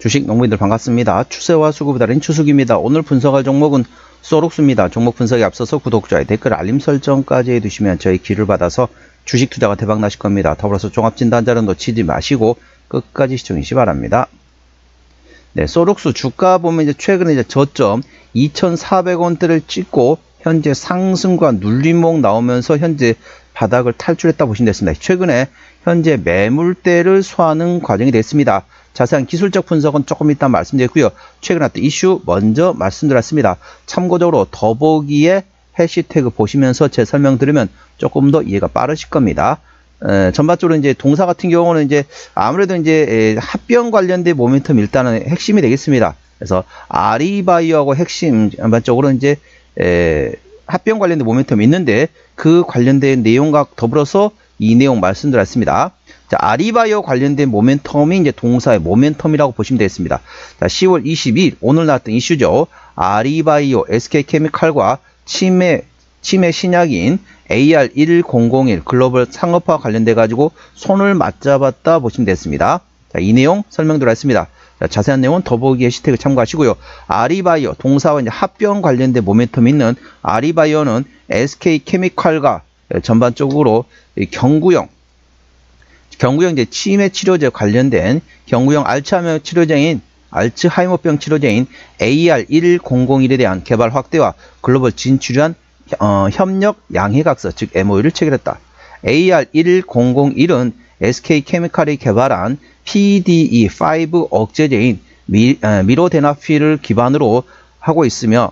주식 농부인들 반갑습니다. 추세와 수급이 다른 추석입니다. 오늘 분석할 종목은 소록수입니다. 종목 분석에 앞서서 구독자의 댓글 알림 설정까지 해두시면 저희 기를 받아서 주식 투자가 대박 나실 겁니다. 더불어서 종합진단자는 놓치지 마시고 끝까지 시청해 주시 바랍니다. 네, 소록수 주가 보면 이제 최근에 이제 저점 2,400원대를 찍고 현재 상승과 눌림목 나오면서 현재 바닥을 탈출했다 보시면 됐습니다. 최근에 현재 매물대를 소화하는 과정이 됐습니다. 자세한 기술적 분석은 조금 이따 말씀드리고요. 최근 어떤 이슈 먼저 말씀드렸습니다. 참고적으로 더보기에 해시태그 보시면서 제 설명 들으면 조금 더 이해가 빠르실 겁니다. 에, 전반적으로 이제 동사 같은 경우는 이제 아무래도 이제 에, 합병 관련된 모멘텀 일단은 핵심이 되겠습니다. 그래서 아리바이오하고 핵심 전반적으로 이제 에, 합병 관련된 모멘텀이 있는데 그 관련된 내용과 더불어서 이 내용 말씀드렸습니다. 자, 아리바이오 관련된 모멘텀이 이제 동사의 모멘텀이라고 보시면 되겠습니다. 자, 10월 22일 오늘 나왔던 이슈죠. 아리바이오 SK케미칼과 치매 치매 신약인 AR1001 글로벌 상업화 관련돼 가지고 손을 맞잡았다 보시면 되겠습니다. 자, 이 내용 설명 드렸습니다. 자, 자세한 내용은 더보기 해시태그 참고하시고요. 아리바이오 동사와 이제 합병 관련된 모멘텀이 있는 아리바이오는 SK케미칼과 전반적으로 이 경구용 경구용 이제 치매 치료제 관련된 경구용 알츠하이머 치료제인 알츠하이머병 치료제인 AR1001에 대한 개발 확대와 글로벌 진출한 어, 협력 양해각서 즉 MOU를 체결했다. AR1001은 SK케미칼이 개발한 PDE5 억제제인 미, 에, 미로데나필을 기반으로 하고 있으며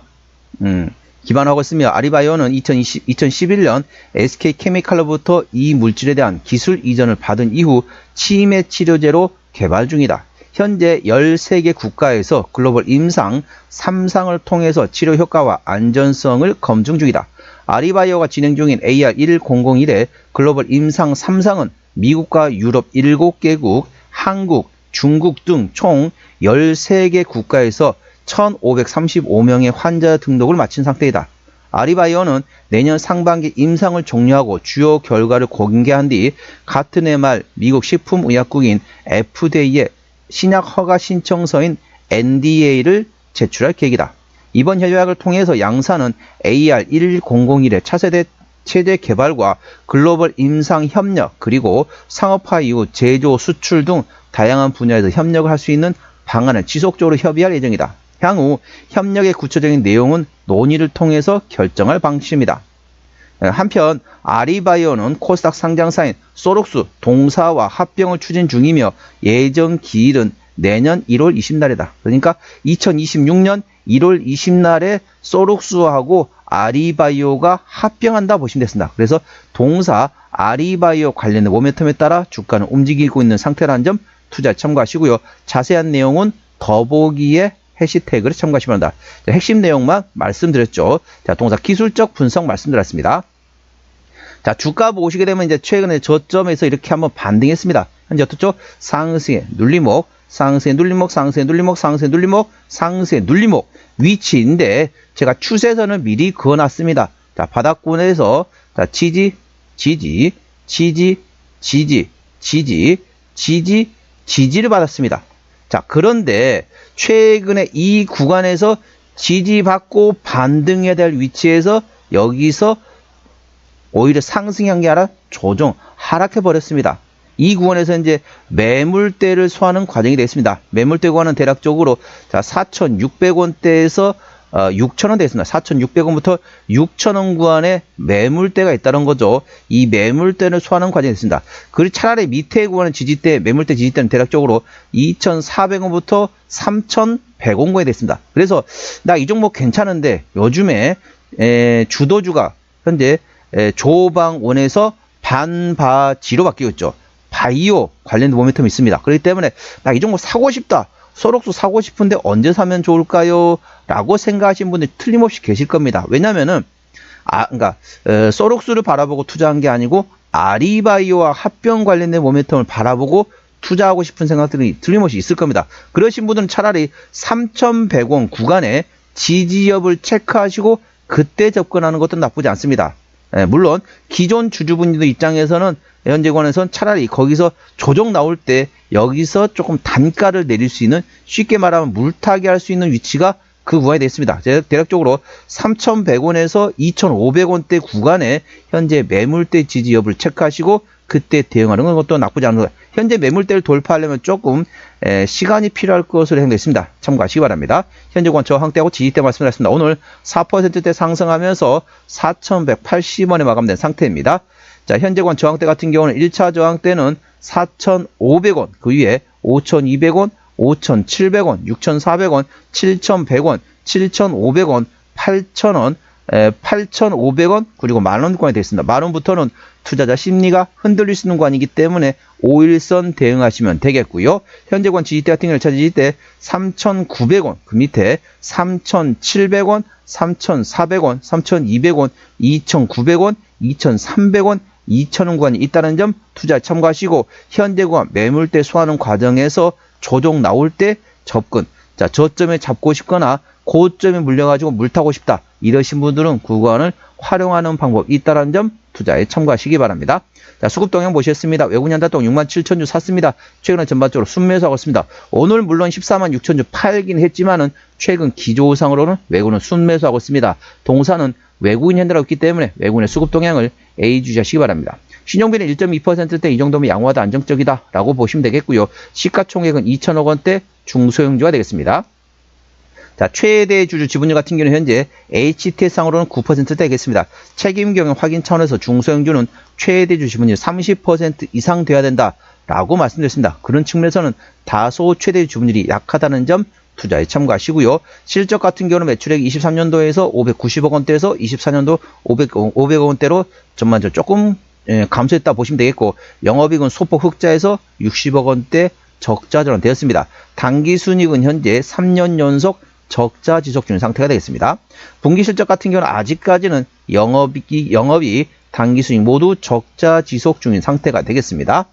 음, 기반하고 있으며 아리바이오는 2020, 2011년 SK케미칼로부터 이 물질에 대한 기술 이전을 받은 이후 치매 치료제로 개발 중이다. 현재 13개 국가에서 글로벌 임상 3상을 통해서 치료 효과와 안전성을 검증 중이다. 아리바이오가 진행 중인 AR1001의 글로벌 임상 3상은 미국과 유럽 7개국, 한국, 중국 등 총 13개 국가에서 1,535명의 환자 등록을 마친 상태이다. 아리바이오는 내년 상반기 임상을 종료하고 주요 결과를 공개한 뒤 같은 해 말 미국 식품의약국인 FDA에 신약 허가 신청서인 NDA를 제출할 계획이다. 이번 협약을 통해서 양사는 AR1001의 차세대 체제 개발과 글로벌 임상 협력 그리고 상업화 이후 제조 수출 등 다양한 분야에서 협력을 할 수 있는 방안을 지속적으로 협의할 예정이다. 향후 협력의 구체적인 내용은 논의를 통해서 결정할 방침이다. 한편 아리바이오는 코스닥 상장사인 소록수 동사와 합병을 추진 중이며 예정 기일은 내년 1월 20날이다. 그러니까 2026년 1월 20날에 소록수하고 아리바이오가 합병한다 보시면 됐습니다. 그래서 동사 아리바이오 관련된 모멘텀에 따라 주가는 움직이고 있는 상태라는 점 투자 참고하시고요. 자세한 내용은 더보기에 해시태그를 참고하시면 합니다. 자, 핵심 내용만 말씀드렸죠. 자, 동사 기술적 분석 말씀드렸습니다. 자, 주가 보시게 되면 이제 최근에 저점에서 이렇게 한번 반등했습니다. 현재 어떻죠? 상승의 눌림목, 상승의 눌림목, 상승의 눌림목, 상승의 눌림목, 상승의 눌림목 위치인데 제가 추세선을 미리 그어놨습니다. 자, 바닥권에서 자, 지지, 지지, 지지, 지지, 지지, 지지, 지지를 받았습니다. 자, 그런데 최근에 이 구간에서 지지받고 반등해야 될 위치에서 여기서 오히려 상승한 게 아니라 조정, 하락해 버렸습니다. 이 구간에서 이제 매물대를 소화하는 과정이 됐습니다. 매물대 구간은 대략적으로 자 4,600원대에서 어, 6,000원 됐습니다. 4,600원부터 6,000원 구간에 매물대가 있다는 거죠. 이 매물대를 소화하는 과정이 됐습니다. 그리고 차라리 밑에 구간의 지지대, 매물대 지지대는 대략적으로 2,400원부터 3,100원 구간이 됐습니다. 그래서 나 이 종목 괜찮은데 요즘에 에, 주도주가 현재 에, 조방원에서 반바지로 바뀌고 있죠. 바이오 관련된 모멘텀이 있습니다. 그렇기 때문에 나 이 종목 사고 싶다. 소록수 사고 싶은데 언제 사면 좋을까요? 라고 생각하시는 분들이 틀림없이 계실 겁니다. 왜냐면은, 아, 그니까, 어, 소록수를 바라보고 투자한 게 아니고, 아리바이오와 합병 관련된 모멘텀을 바라보고 투자하고 싶은 생각들이 틀림없이 있을 겁니다. 그러신 분들은 차라리 3,100원 구간에 지지협을 체크하시고 그때 접근하는 것도 나쁘지 않습니다. 예, 물론 기존 주주분들 입장에서는 현재권에선 차라리 거기서 조정 나올 때 여기서 조금 단가를 내릴 수 있는 쉽게 말하면 물타기 할 수 있는 위치가 그 구간이 됐습니다. 제- 대략적으로 3,100원에서 2,500원대 구간에 현재 매물대 지지 여부를 체크하시고 그때 대응하는 것도 나쁘지 않은 것. 현재 매물대를 돌파하려면 조금 에, 시간이 필요할 것으로 생각했습니다. 참고하시기 바랍니다. 현재 권 저 항대하고 지지대 말씀드렸습니다. 오늘 4%대 상승하면서 4,180원에 마감된 상태입니다. 자, 현재 권 저항대 같은 경우는 1차 저항대는 4,500원, 그 위에 5,200원, 5,700원, 6,400원, 7,100원, 7,500원, 8,000원, 8,500원, 그리고 만원권이 되어 있습니다. 만원부터는 투자자 심리가 흔들릴 수 있는 구간이기 때문에 5일선 대응하시면 되겠고요. 현재권 지지대 같은 경우는 1차 지지대 3,900원, 그 밑에 3,700원, 3,400원, 3,200원, 2,900원, 2,300원, 2,000원 구간이 있다는 점 투자에 참고하시고 현재 구간 매물대 소화하는 과정에서 조정 나올 때 접근 자 저점에 잡고 싶거나 고점에 물려가지고 물 타고 싶다 이러신 분들은 그 구간을 활용하는 방법이 있다는 점 투자에 참고하시기 바랍니다. 자 수급 동향 보셨습니다. 외국 연달동 6만 7천 주 샀습니다. 최근에 전반적으로 순매수하고 있습니다. 오늘 물론 14만 6천 주 팔긴 했지만은 최근 기조상으로는 외국은 순매수하고 있습니다. 동사는 외국인 현대라고 있기 때문에 외국인의 수급 동향을 A 주시하시기 바랍니다. 신용비는 1.2%대 이 정도면 양호하다 안정적이다 라고 보시면 되겠고요. 시가총액은 2천억 원대 중소형주가 되겠습니다. 자, 최대 주주 지분율 같은 경우는 현재 HTS상으로는 9%대 되겠습니다. 책임 경영 확인 차원에서 중소형주는 최대 주주 지분율 30% 이상 돼야 된다 라고 말씀드렸습니다. 그런 측면에서는 다소 최대 지분율이 약하다는 점 투자에 참고하시고요. 실적 같은 경우는 매출액 23년도에서 590억 원대에서 24년도 500, 500억 원대로 전반적으로 조금 예, 감소했다 보시면 되겠고 영업이익은 소폭 흑자에서 60억 원대 적자 전환되었습니다. 당기 순이익은 현재 3년 연속 적자 지속 중인 상태가 되겠습니다. 분기 실적 같은 경우는 아직까지는 영업이 영업이 당기 순이익 모두 적자 지속 중인 상태가 되겠습니다.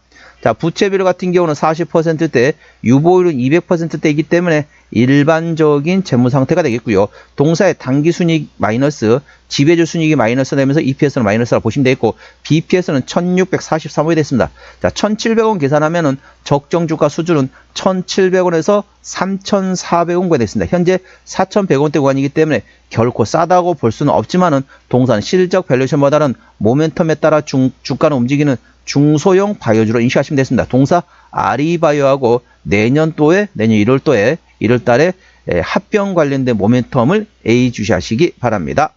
자, 부채 비율 같은 경우는 40%대, 유보율은 200%대이기 때문에 일반적인 재무 상태가 되겠고요. 동사의 단기 순이익 마이너스, 지배주 순이익이 마이너스 되면서 EPS는 마이너스라고 보시면 되겠고, BPS는 1643원이 됐습니다. 자, 1700원 계산하면은 적정 주가 수준은 1700원에서 3400원가 됐습니다. 현재 4100원대 구간이기 때문에 결코 싸다고 볼 수는 없지만은 동산 실적 밸류션보다는 모멘텀에 따라 중, 주가는 움직이는 중소형 바이오주로 인식하시면 되겠습니다. 동사 아리바이오하고 내년도에 내년 1월도에 1월달에 합병 관련된 모멘텀을 A 주시하시기 바랍니다.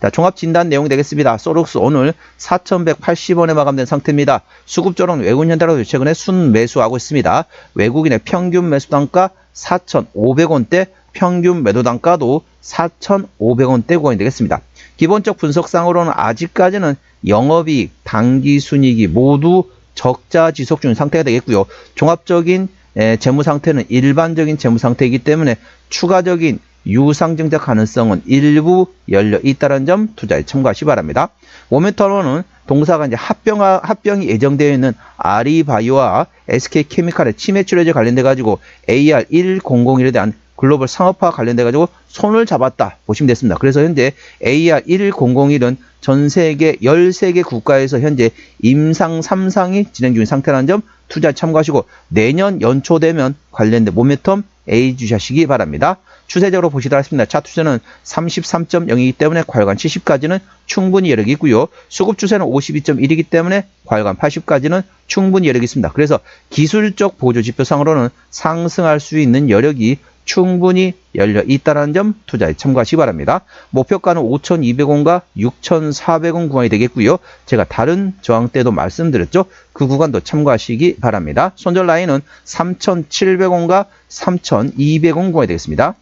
자, 종합 진단 내용 되겠습니다. 소록스 오늘 4,180원에 마감된 상태입니다. 수급조론 외국인 현대로 최근에 순 매수하고 있습니다. 외국인의 평균 매수 단가 4,500원대, 평균 매도 단가도 4,500원대 구간이 되겠습니다. 기본적 분석상으로는 아직까지는 영업이익, 당기순이익이 모두 적자 지속 중인 상태가 되겠고요. 종합적인 에, 재무 상태는 일반적인 재무 상태이기 때문에 추가적인 유상증자 가능성은 일부 열려 있다는 점 투자에 참고하시 기 바랍니다. 모멘텀으로는 동사가 이제 합병 합병이 예정되어 있는 아리바이오와 SK케미칼의 치매치료제 관련돼 가지고 AR 1001에 대한 글로벌 상업화 관련돼 가지고 손을 잡았다 보시면 됐습니다. 그래서 현재 AR 1001은 전 세계 13개 국가에서 현재 임상 3상이 진행 중인 상태라는 점 투자 참고하시고 내년 연초 되면 관련된 모멘텀 A 주시하시기 바랍니다. 추세적으로 보시도록 하겠습니다. 차트 추세는 33.0이기 때문에 과열관 70까지는 충분히 여력이 있고요. 수급 추세는 52.1이기 때문에 과열관 80까지는 충분히 여력이 있습니다. 그래서 기술적 보조 지표상으로는 상승할 수 있는 여력이 충분히 열려 있다는 점 투자에 참고하시기 바랍니다. 목표가는 5,200원과 6,400원 구간이 되겠고요. 제가 다른 저항 때도 말씀드렸죠. 그 구간도 참고하시기 바랍니다. 손절 라인은 3,700원과 3,200원 구간이 되겠습니다.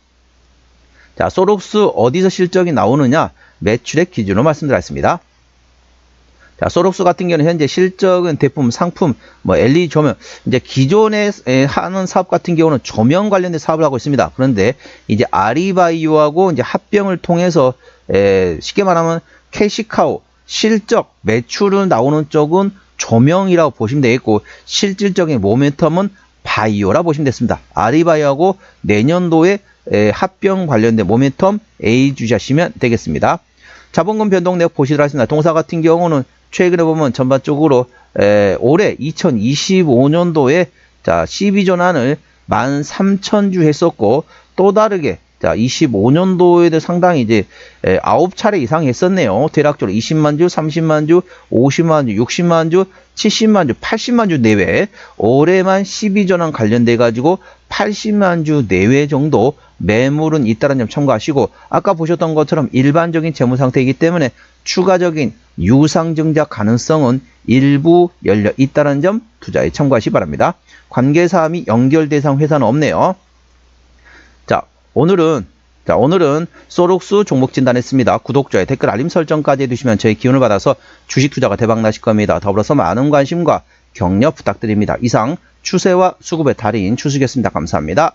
자, 소록스 어디서 실적이 나오느냐? 매출액 기준으로 말씀드렸습니다. 자, 소록스 같은 경우는 현재 실적은 대부분 상품, 뭐 LED 조명, 이제 기존에 하는 사업 같은 경우는 조명 관련된 사업을 하고 있습니다. 그런데 이제 아리바이오하고 이제 합병을 통해서 에, 쉽게 말하면 캐시카우 실적 매출은 나오는 쪽은 조명이라고 보시면 되겠고 실질적인 모멘텀은 바이오라 보시면 됐습니다. 아리바이오하고 내년도에 에, 합병 관련된 모멘텀 A 주시하시면 되겠습니다. 자본금 변동 내역 보시도록 하겠습니다. 동사 같은 경우는 최근에 보면 전반적으로 에, 올해 2025년도에 자 12전환을 13,000주 했었고 또 다르게 자 25년도에도 상당히 이제 에, 9차례 이상 했었네요. 대략적으로 20만 주, 30만 주, 50만 주, 60만 주, 70만 주, 80만 주 내외 올해만 12전환 관련돼 가지고 80만 주 내외 정도 매물은 있다는 점 참고하시고 아까 보셨던 것처럼 일반적인 재무 상태이기 때문에 추가적인 유상 증자 가능성은 일부 열려 있다는 점 투자에 참고하시 기 바랍니다. 관계사함이 연결 대상 회사는 없네요. 자, 오늘은 자, 오늘은 소록스 종목 진단했습니다. 구독자의 댓글 알림 설정까지 해두시면 저희 기운을 받아서 주식 투자가 대박 나실 겁니다. 더불어서 많은 관심과 격려 부탁드립니다. 이상 추세와 수급의 달인 추수겠습니다. 감사합니다.